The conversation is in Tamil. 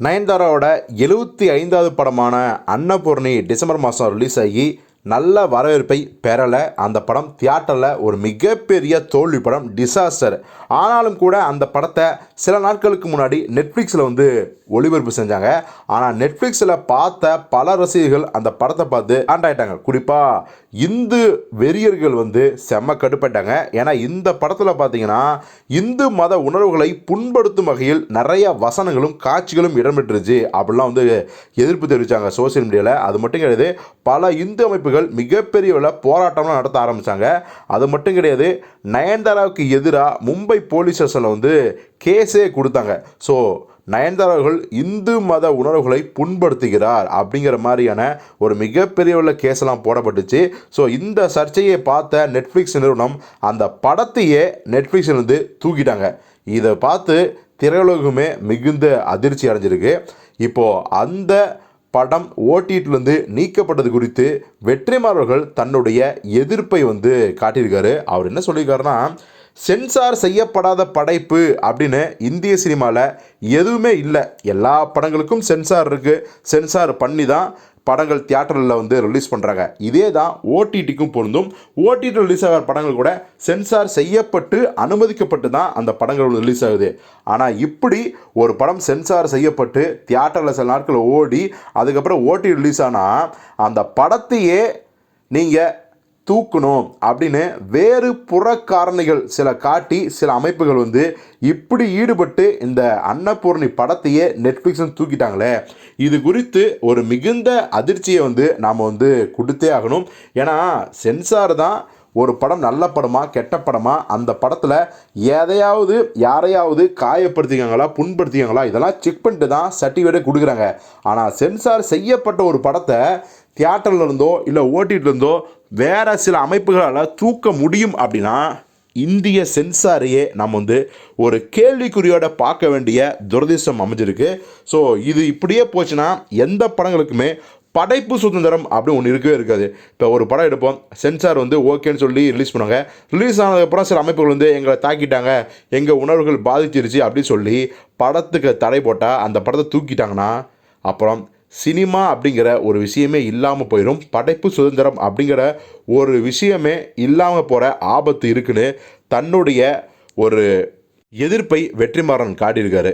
நயன்தாராவோட எழுபத்தி ஐந்தாவது படமான அன்னபூர்ணி டிசம்பர் மாதம் ரிலீஸ் ஆகி நல்ல வரவேற்பை பெறலை. அந்த படம் தியேட்டரில் ஒரு மிகப்பெரிய தோல்வி படம் டிசாஸ்டர் ஆனாலும் கூட அந்த படத்தை சில நாட்களுக்கு முன்னாடி நெட்ஃப்ளிக்ஸில் வந்து ஒளிபரப்பு செஞ்சாங்க. ஆனால் நெட்ஃப்ளிக்ஸில் பார்த்த பல ரசிகர்கள் அந்த படத்தை பார்த்து ஆண்டாயிட்டாங்க. குறிப்பாக இந்து வெறியர்கள் வந்து செம்ம கடுப்பட்டாங்க. ஏன்னா இந்த படத்தில் பார்த்தீங்கன்னா இந்து மத உணர்வுகளை புண்படுத்தும் வகையில் நிறைய வசனங்களும் காட்சிகளும் இடம்பெற்றுச்சு அப்படிலாம் வந்து எதிர்ப்பு தெரிவித்தாங்க சோசியல் மீடியாவில் அது மட்டும் கிடையாது பல இந்து அமைப்புகள் மிகப்பெரிய போராட்டம்லாம் நடத்த ஆரம்பித்தாங்க அது மட்டும் கிடையாது நயன்தாராவுக்கு எதிராக மும்பை போலீஸ் ஸ்டேஷனில் வந்து கேஸே கொடுத்தாங்க. ஸோ நயன்தாராவர்கள் இந்து மத உணர்வுகளை புண்படுத்துகிறார் அப்படிங்கிற மாதிரியான ஒரு மிகப்பெரிய உள்ள கேஸெல்லாம் போடப்பட்டுச்சு. ஸோ இந்த சர்ச்சையை பார்த்த நெட்ஃப்ளிக்ஸ் நிறுவனம் அந்த படத்தையே நெட்ஃப்ளிக்ஸ்லேருந்து தூக்கிட்டாங்க. இதை பார்த்து திரையுலகமே மிகுந்த அதிர்ச்சி அடைஞ்சிருக்கு. இப்போது அந்த படம் ஓடிடிலேருந்து நீக்கப்பட்டது குறித்து வெற்றிமாறவர்கள் தன்னுடைய எதிர்ப்பை வந்து காட்டியிருக்காரு. அவர் என்ன சொல்லியிருக்காருன்னா சென்சார் செய்யப்படாத படைப்பு அப்படின்னு இந்திய சினிமாவில் எதுவுமே இல்லை. எல்லா படங்களுக்கும் சென்சார் இருக்குது சென்சார் பண்ணி தான் படங்கள் தியேட்டரில் வந்து ரிலீஸ் பண்ணுறாங்க இதே தான் ஓடிடிக்கும் பொருந்தும். ஓடிடி ரிலீஸ் ஆகிற படங்கள் கூட சென்சார் செய்யப்பட்டு அனுமதிக்கப்பட்டு தான் அந்த படங்கள் ரிலீஸ் ஆகுது. ஆனால் இப்படி ஒரு படம் சென்சார் செய்யப்பட்டு தியேட்டரில் சில நாட்கள் ஓடி அதுக்கப்புறம் ஓடி ரிலீஸ் ஆனால் அந்த படத்தையே நீங்கள் தூக்கணும் அப்படின்னு வேறு புறக்காரணிகள் சில காட்டி சில அமைப்புகள் வந்து இப்படி ஈடுபட்டு இந்த அன்னபூர்ணி படத்தையே நெட்ஃப்ளிக்ஸும் தூக்கிட்டாங்களே. இது குறித்து ஒரு மிகுந்த அதிர்ச்சியை வந்து நாம் வந்து கொடுத்தே ஆகணும். ஏன்னா சென்சார் தான் ஒரு படம் நல்ல படமா கெட்ட படமா அந்த படத்தில் எதையாவது யாரையாவது காயப்படுத்திக்காங்களா புண்படுத்திக்காங்களா இதெல்லாம் செக் பண்ணிட்டு தான் சர்டிஃபிகேட்டே கொடுக்குறாங்க. ஆனால் சென்சார் செய்யப்பட்ட ஒரு படத்தை தியேட்டர்ல இருந்தோ இல்லை ஓட்டிகிட்டு இருந்தோ வேறு சில அமைப்புகளால் தூக்க முடியும் அப்படின்னா இந்திய சென்சாரையே நம்ம வந்து ஒரு கேள்விக்குறியோட பார்க்க வேண்டிய துரதிர்ஷ்டம் அமைஞ்சிருக்கு. ஸோ இது இப்படியே போச்சுன்னா எந்த படங்களுக்குமே படைப்பு சுதந்திரம் அப்படின்னு ஒன்று இருக்கவே இருக்காது. இப்போ ஒரு படம் எடுப்போம். சென்சார் வந்து ஓகேன்னு சொல்லி ரிலீஸ் பண்ணுவாங்க ரிலீஸ் ஆனதுக்கப்புறம் சில அமைப்புகள் வந்து எங்களை தாக்கிட்டாங்க. எங்கள் உணர்வுகள் பாதிச்சிருச்சு அப்படின்னு சொல்லி படத்துக்கு தடை போட்டால் அந்த படத்தை தூக்கிட்டாங்கன்னா அப்புறம் சினிமா அப்படிங்கிற ஒரு விஷயமே இல்லாமல் போயிடும் படைப்பு சுதந்திரம் அப்படிங்கிற ஒரு விஷயமே இல்லாமல் போகிற ஆபத்து இருக்குன்னு தன்னுடைய ஒரு எதிர்ப்பை வெற்றிமாறன் காட்டியிருக்காரு.